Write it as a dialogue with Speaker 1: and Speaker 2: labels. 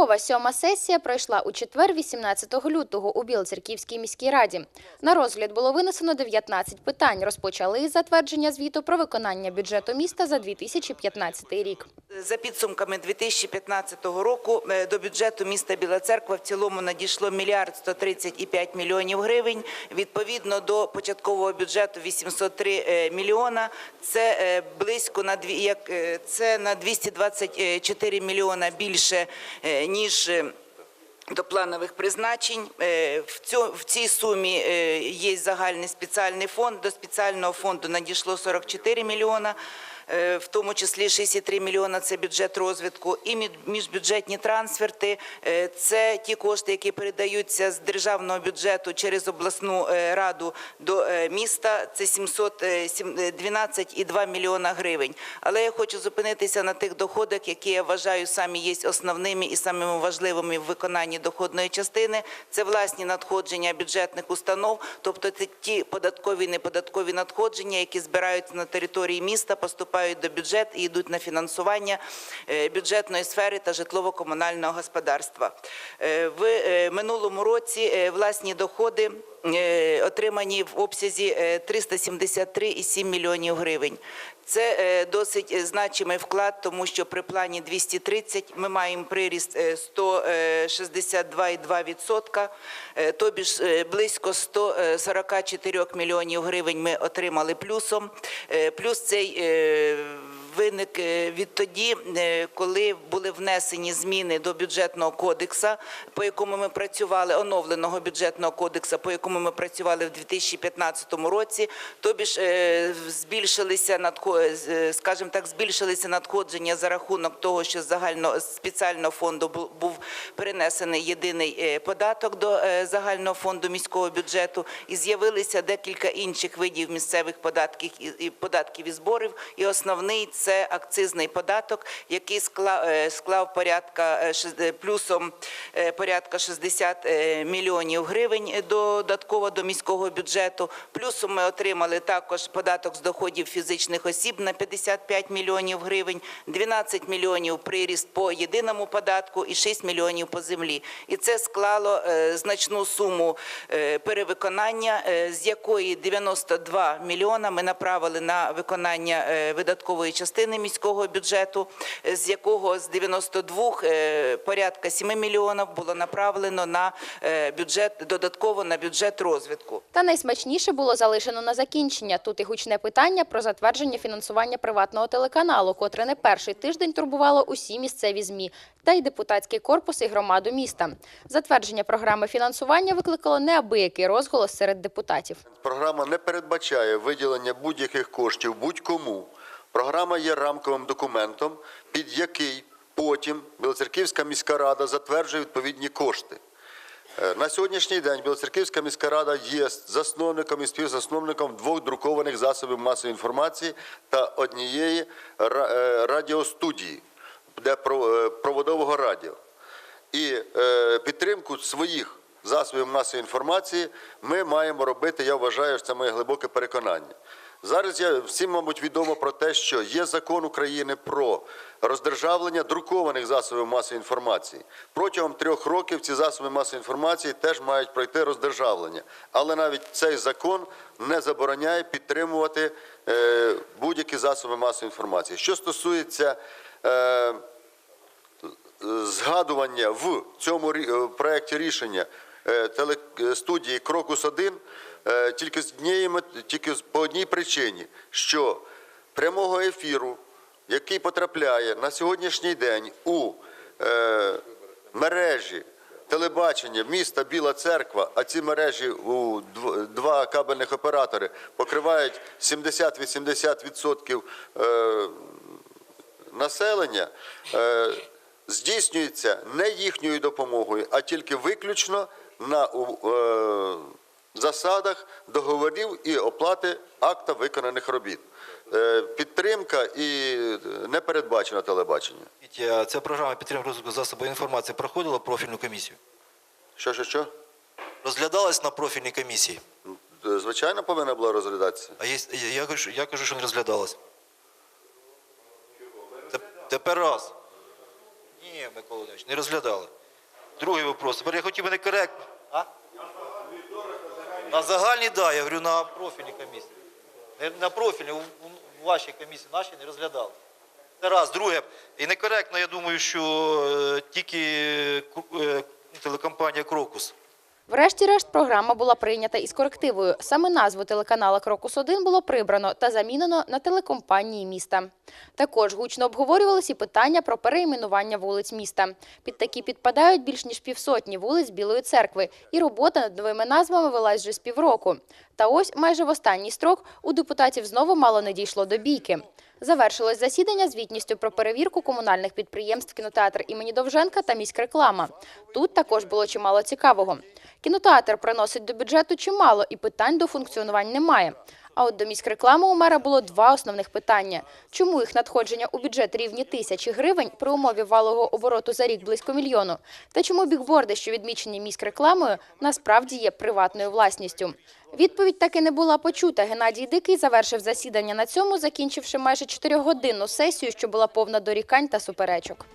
Speaker 1: Позачергова сьома сесія пройшла у четвер, 18 лютого у Білоцерківській міській раді. На розгляд було винесено 19 питань. Розпочали із затвердження звіту про виконання бюджету міста за 2015 рік.
Speaker 2: За підсумками 2015 року е, до бюджету міста Біла Церква в цілому надійшло мільярд 135 мільйонів гривень. Відповідно до початкового бюджету 803 е, мільйона. Це е, близько на це на 224 мільйона більше ніж. До планових призначень Е, в цій сумі е, є загальний спеціальний фонд. До спеціального фонду надійшло 44 мільйона. е, В тому числі 63 мільйона – це бюджет розвитку, і міжбюджетні трансферти це ті кошти, які передаються з державного бюджету через обласну раду до міста. Це 712,2 мільйона гривень. Але я хочу зупинитися на тих доходах, які я вважаю самі є основними і самими важливими в виконанні доходної частини. Це власні надходження бюджетних установ, тобто це ті податкові і неподаткові надходження, які збираються на території міста, поступають до бюджету і йдуть на фінансування е, бюджетної сфери та житлово-комунального господарства. Е, В е, минулому році власні доходи отримані в обсязі е, 373,7 мільйонів гривень. Це е, досить е, значимий вклад, тому що при плані 230 ми маємо приріст е, 162,2%, е, тобі ж е, близько 144 мільйонів гривень ми отримали плюсом. Е, Плюс цей е, виник е, відтоді, е, коли були внесені зміни до бюджетного кодексу, по якому ми працювали, оновленого бюджетного кодексу, по якому ми працювали в 2015 році. Тобі ж е, збільшилися скажімо так, збільшилися надходження за рахунок того, що з загального спеціального фонду був перенесений єдиний податок до загального фонду міського бюджету, і з'явилися декілька інших видів місцевих податків і податків і зборів. І основний це акцизний податок, який склав, е, склав порядка е, е, плюсом порядка 60 е, мільйонів гривень додатково до міського бюджету. Плюсом ми отримали також податок з доходів фізичних осіб на 55 мільйонів гривень, 12 мільйонів приріст по єдиному податку і 6 мільйонів по землі. І це склало значну суму перевиконання, з якої 92 мільйона ми направили на виконання видаткової частини міського бюджету, е, з якого з 92 е, порядка 7 мільйонів було направлено на е, бюджет додатково на бюджет розвитку.
Speaker 1: Та найсмачніше було залишено на закінчення. Тут і гучне питання про затвердження фінансування приватного телеканалу, котре не перший тиждень турбувало усі місцеві ЗМІ та й депутатський корпус і громаду міста. Затвердження програми фінансування викликало неабиякий розголос серед депутатів.
Speaker 3: Програма не передбачає виділення будь-яких коштів будь-кому. Програма є рамковим документом, під який потім Білоцерківська міська рада затверджує відповідні кошти. Е, На сьогоднішній день Білоцерківська міська рада є засновником і співзасновником двох друкованих засобів масової інформації та однієї е, радіостудії, де е, проводового радіо. І підтримку своїх засобів масової інформації ми маємо робити. Я вважаю, що це моє глибоке переконання. Зараз я всім, мабуть, відомо про те, що є закон України про роздержавлення друкованих засобів масової інформації. Протягом трьох років ці засоби масової інформації теж мають пройти роздержавлення. Але навіть цей закон не забороняє підтримувати е, будь-які засоби масової інформації. Що стосується е, згадування в цьому е, проєкті рішення телестудії Крокус 1 е, тільки з однієї тільки по одній причині, що прямого ефіру, який потрапляє на сьогоднішній день у е, мережі телебачення міста Біла Церква, а ці мережі у два кабельних оператори покривають 70-80% е, населення е, здійснюється не їхньою допомогою, а тільки виключно на е, засадах договорів і оплати акта виконаних робіт. Е, Підтримка і не передбачена телебачення.
Speaker 4: Ця програма підтримки розвитку засобів інформації проходила профільну комісію?
Speaker 3: Що, що, що?
Speaker 4: Розглядалась на профільній комісії?
Speaker 3: Е, Звичайно, повинна була розглядатися.
Speaker 4: А є, я, кажу, я кажу, що не розглядалась. Тепер раз. Ні, Микола Володимирович, не розглядали. Другий вопрос. Тепер я хотів би некоректно. А? На загальній, да, я говорю, на профільній комісії. На профільній, у, вашій комісії нашій не розглядали. Це раз. Друге, і некоректно, я думаю, що е, тільки е, телекомпанія Крокус.
Speaker 1: Врешті-решт, програма була прийнята із корективою. Саме назву телеканала «Крокус-1» було прибрано та замінено на телекомпанії міста. Також гучно обговорювалися і питання про перейменування вулиць міста. Під такі підпадають більш ніж півсотні вулиць Білої церкви, і робота над новими назвами велась вже з півроку. Та ось майже в останній строк у депутатів знову мало не дійшло до бійки. Завершилось засідання звітністю про перевірку комунальних підприємств кінотеатр імені Довженка та міськреклама. Тут також було чимало цікавого. Кінотеатр приносить до бюджету чимало і питань до функціонувань немає. А от до міськреклами у мера було два основних питання. Чому їх надходження у бюджет рівні тисячі гривень при умові валового обороту за рік близько мільйону? Та чому бікборди, що відмічені міськрекламою, насправді є приватною власністю? Відповідь таки не була почута. Геннадій Дикий завершив засідання на цьому, закінчивши майже чотирьохгодинну сесію, що була повна дорікань та суперечок.